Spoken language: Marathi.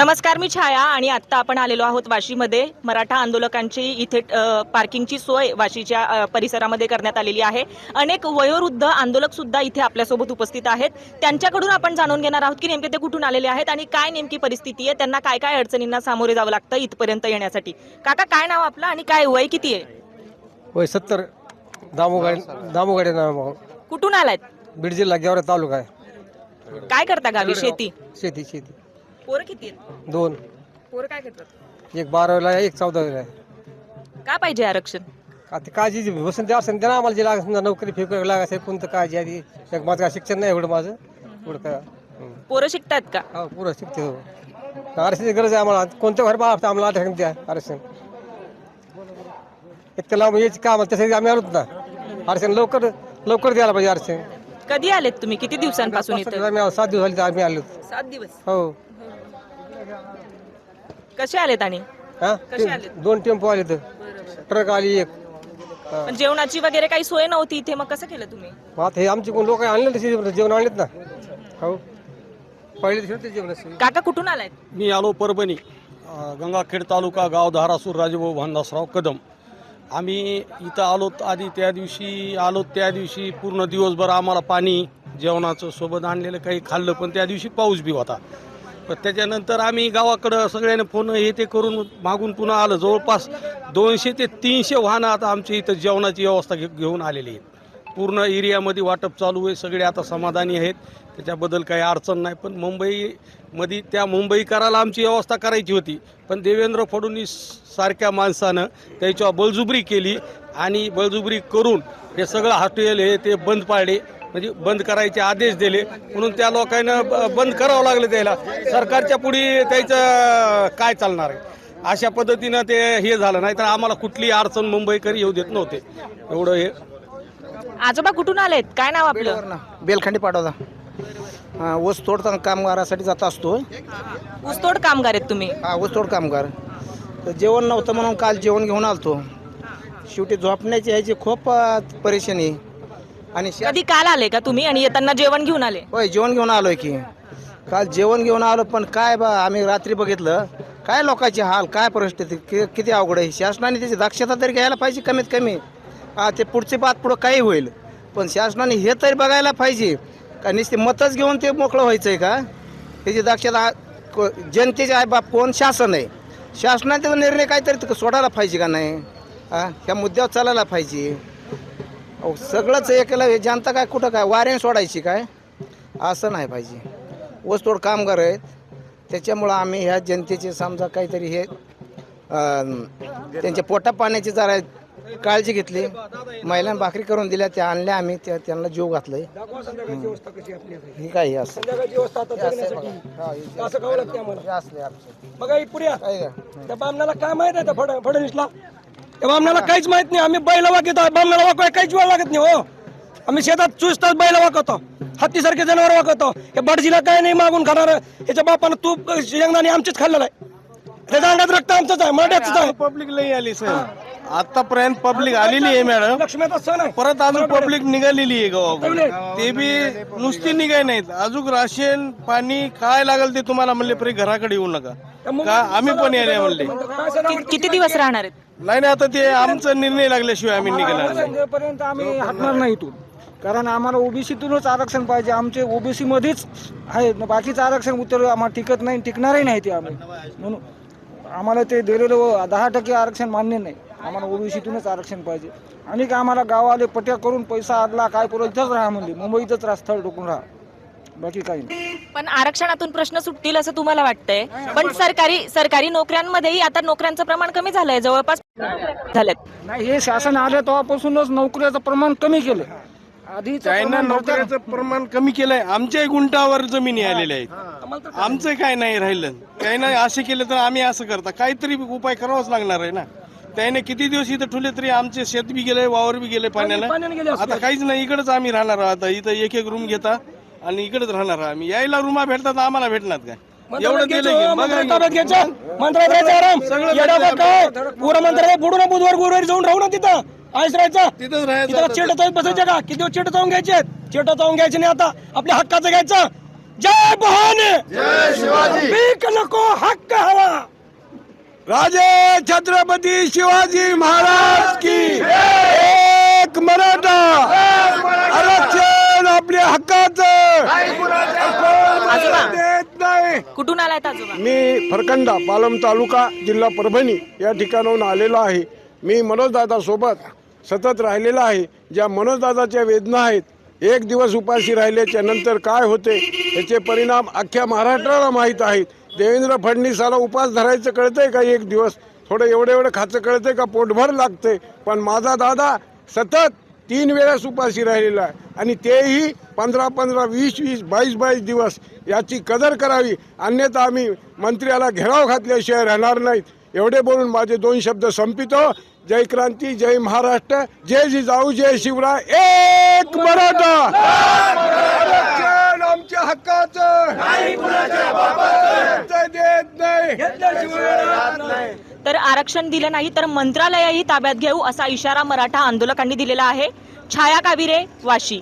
नमस्कार मी छाया आणि आत्ता आपण आलेलो आहोत वाशीमध्ये. मराठा आंदोलकांची इथे पार्किंगची सोय वाशीच्या परिसरामध्ये करण्यात आलेली आहे. अनेक वयोवृद्ध आंदोलक सुद्धा इथे आपल्यासोबत उपस्थित आहेत. त्यांच्याकडून आपण जाणून घेणार आहोत की नेमके ते कुठून आलेले आहेत आणि काय नेमकी परिस्थिती आहे त्यांना काय काय अडचणींना सामोरे जावं लागतं इथपर्यंत येण्यासाठी. काका काय नाव आपलं आणि काय वय किती आहे? वय सत्तर. दामोगाडी दामोगाडी नाव कुठून आलायत बीड जिल्हा गेवरा तालुका आहे. काय करता गावी? शेती? शेती शेती. पोरं किती आहेत? दोन. पोरं काय करतात? एक बारावीला आहे एक चौदावीला आहे. का पाहिजे आरक्षण? का ते काळजी जी वसंत असेल त्यांना आम्हाला जे लागत समजा नोकरी फेकरी लागत असेल कोणतं काळजी आधी एक माझं काय शिक्षण नाही एवढं माझं. एवढं काय? हं. पोरं शिकतात का? हा पुरं शिकते हो. आरक्षणाची गरज आहे आम्हाला. कोणत्या घर बाळा आम्हाला आरक्षण द्या आरक्षण. इतकं लांब यायची का आम्हाला तसं आम्ही आलोत ना. आरक्षण लवकर लवकर द्यायला पाहिजे आरक्षण. कधी आलेत तुम्ही? किती दिवसांपासून इथे? आम्ही आलो, सात दिवस झाले तर आम्ही आलो सात दिवस. हो. कसे आलेत आणि? हा? कसे ते आले? दोन टेम्पो आले तर. ट्रक आली एक. पण जेवणाची वगैरे काही सोय नव्हती इथे मग कसं केलं तुम्ही? मग आता हे आमचे कोण लोक आणले तसे जेवण? आणलेत ना? हो. पहिले दिवशी जेवण असे. काका कुठून आलायत मी आलो परभणी अ, गंगाखेड तालुका गाव धारासूर राजभाऊ भानदासराव कदम. आम्ही इथं आलो आधी त्या दिवशी आलो त्या दिवशी पूर्ण दिवसभर आम्हाला पाणी जेवणाचं सोबत आणलेलं काही खाल्लं पण त्या दिवशी पाऊस बी होता. पण त्याच्यानंतर आम्ही गावाकडं सगळ्यांनी फोन हे ते करून मागून पुन्हा आलं. जवळपास दोनशे ते तीनशे वाहनं आता आमच्या इथं जेवणाची व्यवस्था घे घेऊन आलेली आहेत. पूर्ण एरियामध्ये वाटप चालू आहे. सगळे आता समाधानी आहेत. त्याच्याबद्दल काही अडचण नाही. पण मुंबईमध्ये त्या मुंबईकराला आमची व्यवस्था करायची होती. पण देवेंद्र फडणवीस सारख्या माणसानं त्याच्यावर बळजुबरी केली आणि बळजुबरी करून हे सगळं हॉटेल हे ते बंद पाडले. म्हणजे बंद करायचे आदेश दिले. म्हणून त्या लोकांना ब- बंद करावं लागलं त्याला. सरकारच्या पुढे त्याचं काय चालणार आहे? अशा पद्धतीनं ते हे झालं. नाही तर आम्हाला कुठली अडचण मुंबईकर येऊ देत नव्हते. एवढं हे. आजोबा कुठून आलेत? काय नाव आपलं? बेलखंडी पाठवता हा ऊस तोडताना कामगारासाठी जात असतो ऊसतोड कामगार आहेत तुम्ही? हा ऊस तोड कामगार. तर जेवण नव्हतं म्हणून काल जेवण घेऊन आलतो. शेवटी झोपण्याची ह्याची खूप परेशानी. आणि शा- कधी काल आले का तुम्ही? आणि येताना जेवण घेऊन आले? होय जेवण घेऊन आलोय की. काल जेवण घेऊन आलो पण काय बा आम्ही रात्री बघितलं काय लोकांचे हाल काय परिस्थिती कि- किती अवघड आहे. शासनाने त्याची दक्षता तरी घ्यायला पाहिजे कमीत कमी. हा ते पुढचे बात पुढं काही होईल. पण शासनाने हे तरी बघायला पाहिजे. का नुसते मतच घेऊन ते मोकळं व्हायचंय का? त्याची दक्षता को- जनतेचे आहे बाप कोण? शासन आहे. शासनाने त्याचा निर्णय काहीतरी सोडायला पाहिजे का नाही? हा ह्या मुद्द्यावर चालायला पाहिजे. अहो सगळंच एकला हे जनता काय कुठं काय? वाऱ्याने सोडायची काय? असं नाही पाहिजे. वस्तोड कामगार आहेत. त्याच्यामुळं आम्ही ह्या जनतेचे समजा काहीतरी हे अं, त्यांच्या पोटा पाण्याची जरा काळजी घेतली. महिलांना भाकरी करून दिल्या त्या आणल्या आम्ही त्या त्यांना जीव घातलंय. हे काय हे असं हे असं बघा. असं खावं लागतं आम्हाला. असले आमचे. बघा ही पुऱ्या काय का? त्या बामणाला काय माहीत आहे त्या फड फडणवीसला? बामणाला काहीच माहीत नाही. आम्ही बैल वागतो बामणाला वाकवाय काहीच वेळ लागत नाही हो. आम्ही शेतात चोवीस तास बैल वाकवतो. हत्तीसारखे जनावर वाकवतो. हे बडजीला काय नाही मागून खाणार. याच्या बापानं तूप शेंगदाणे आमचेच खाल्लेलं आहे. त्याच्या अंगात रक्त आमचंच आहे. मराठ्याच आहे. पब्लिक लई आली सर. आतापर्यंत पब्लिक आलेली आहे मॅडम. लक्ष्मीचा सण आहे. परत अजून पब्लिक निघालेली आहे गावाकडे ते बी नुसती निघाय नाहीत. अजून राशन पाणी काय लागेल ते तुम्हाला म्हणले परी घराकडे येऊ नका. का आम्ही पण यायला म्हणले. किती दिवस राहणार आहेत? नाही नाही आता ते आमचा निर्णय लागल्याशिवाय आम्ही निघणार पर्यंत आम्ही हटणार नाही इथून. कारण आम्हाला ओबीसीतूनच आरक्षण पाहिजे. आमचे ओबीसी मध्येच आहे बाकीचं आरक्षण उत्तर आम्हाला टिकत नाही टिकणारही नाही ते आम्ही. म्हणून आम्हाला ते दिलेलं दहा टक्के आरक्षण मान्य नाही. आम्हाला ओबीसीतूनच आरक्षण पाहिजे. आणि का आम्हाला गावाले पट्या करून पैसा आदला काय करू इथंच राहा म्हणजे मुंबईतच राहा स्थळ टोकून राहा. बाकी काही नाही. पण आरक्षणातून प्रश्न सुटतील असं तुम्हाला वाटतंय? पण सरकारी सरकारी नोकऱ्यांमध्येही आता नोकऱ्यांचं प्रमाण कमी झालंय. जवळपास झालेत. नाही हे शासन आलं तेव्हापासूनच नोकऱ्याचं प्रमाण कमी केलं आधी चायना नोकऱ्याचं प्रमाण कमी केलंय. आमच्याही गुंटावर जमिनी आलेल्या आहेत आमचं काय नाही राहिलं. काही नाही असे केले तर आम्ही असं करता. काहीतरी उपाय करावाच लागणार आहे ना. त्याने किती दिवस इथं ठेवले तरी आमचे शेत बी गेले वावर बी गेले पाण्यानं. आता काहीच नाही इकडेच आम्ही राहणार आहोत. आता इथं एक एक रूम घेता. आणि इकडेच राहणार आम्ही. यायला रूमा भेटतात आम्हाला भेटणार काय? एवढं दिलं की बघा मंत्रालय की. ताब्यात घ्यायचं मंत्रालयात राहायचं आराम. सगळं येडा भेटलं काय? पुरं मंत्रालय बुडून बुधवार गुरुवारी जाऊन राहू ना तिथं. आयस राहायचं. तिथंच राहायचं तिथं आता. चेट जाऊन बसायचं का? किती दिवस चेट जाऊन घ्यायचे? चेट जाऊन घ्यायचे नाही आता. आपल्या हक्काचं घ्यायचं. जय भवानी जय शिवाजी. पीक नको हक्क हवा. राजे छत्रपती शिवाजी महाराज की एक मराठा. आरक्षण आपल्या हक्काचं. देत नाही. कुठून आलाय आजोबा? मी फरकंडा पालम तालुका जिल्हा परभणी या ठिकाणाहून आलेलो आहे. मी मनोजदादा सोबत सतत राहिलेला आहे. ज्या मनोजदादाच्या वेदना आहेत एक दिवस उपाशी राहिल्याच्या नंतर काय होते याचे परिणाम अख्ख्या महाराष्ट्राला माहीत आहेत. देवेंद्र फडणवीसाला उपास धरायचं कळतंय का एक दिवस? थोडं एवढं एवढं खायचं कळतंय का? पोटभर लागतंय. पण माझा दादा सतत तीन वेळेस उपाशी राहिलेला आहे. आणि तेही पंधरा पंधरा वीस वीस बावीस बावीस दिवस याची कदर करावी. अन्यथा आम्ही मंत्र्याला घेराव घातल्याशिवाय राहणार नाहीत. एवढे बोलून माझे दोन शब्द संपितो. जय क्रांती जय महाराष्ट्र जय जिजाऊ जय शिवराय. एक मराठा! आमच्या हक्काचं. देत नाही. तर आरक्षण दिलं नाही तर मंत्रालयही ताब्यात घेऊ असा इशारा मराठा आंदोलकांनी दिलेला आहे. छाया काविरे वाशी.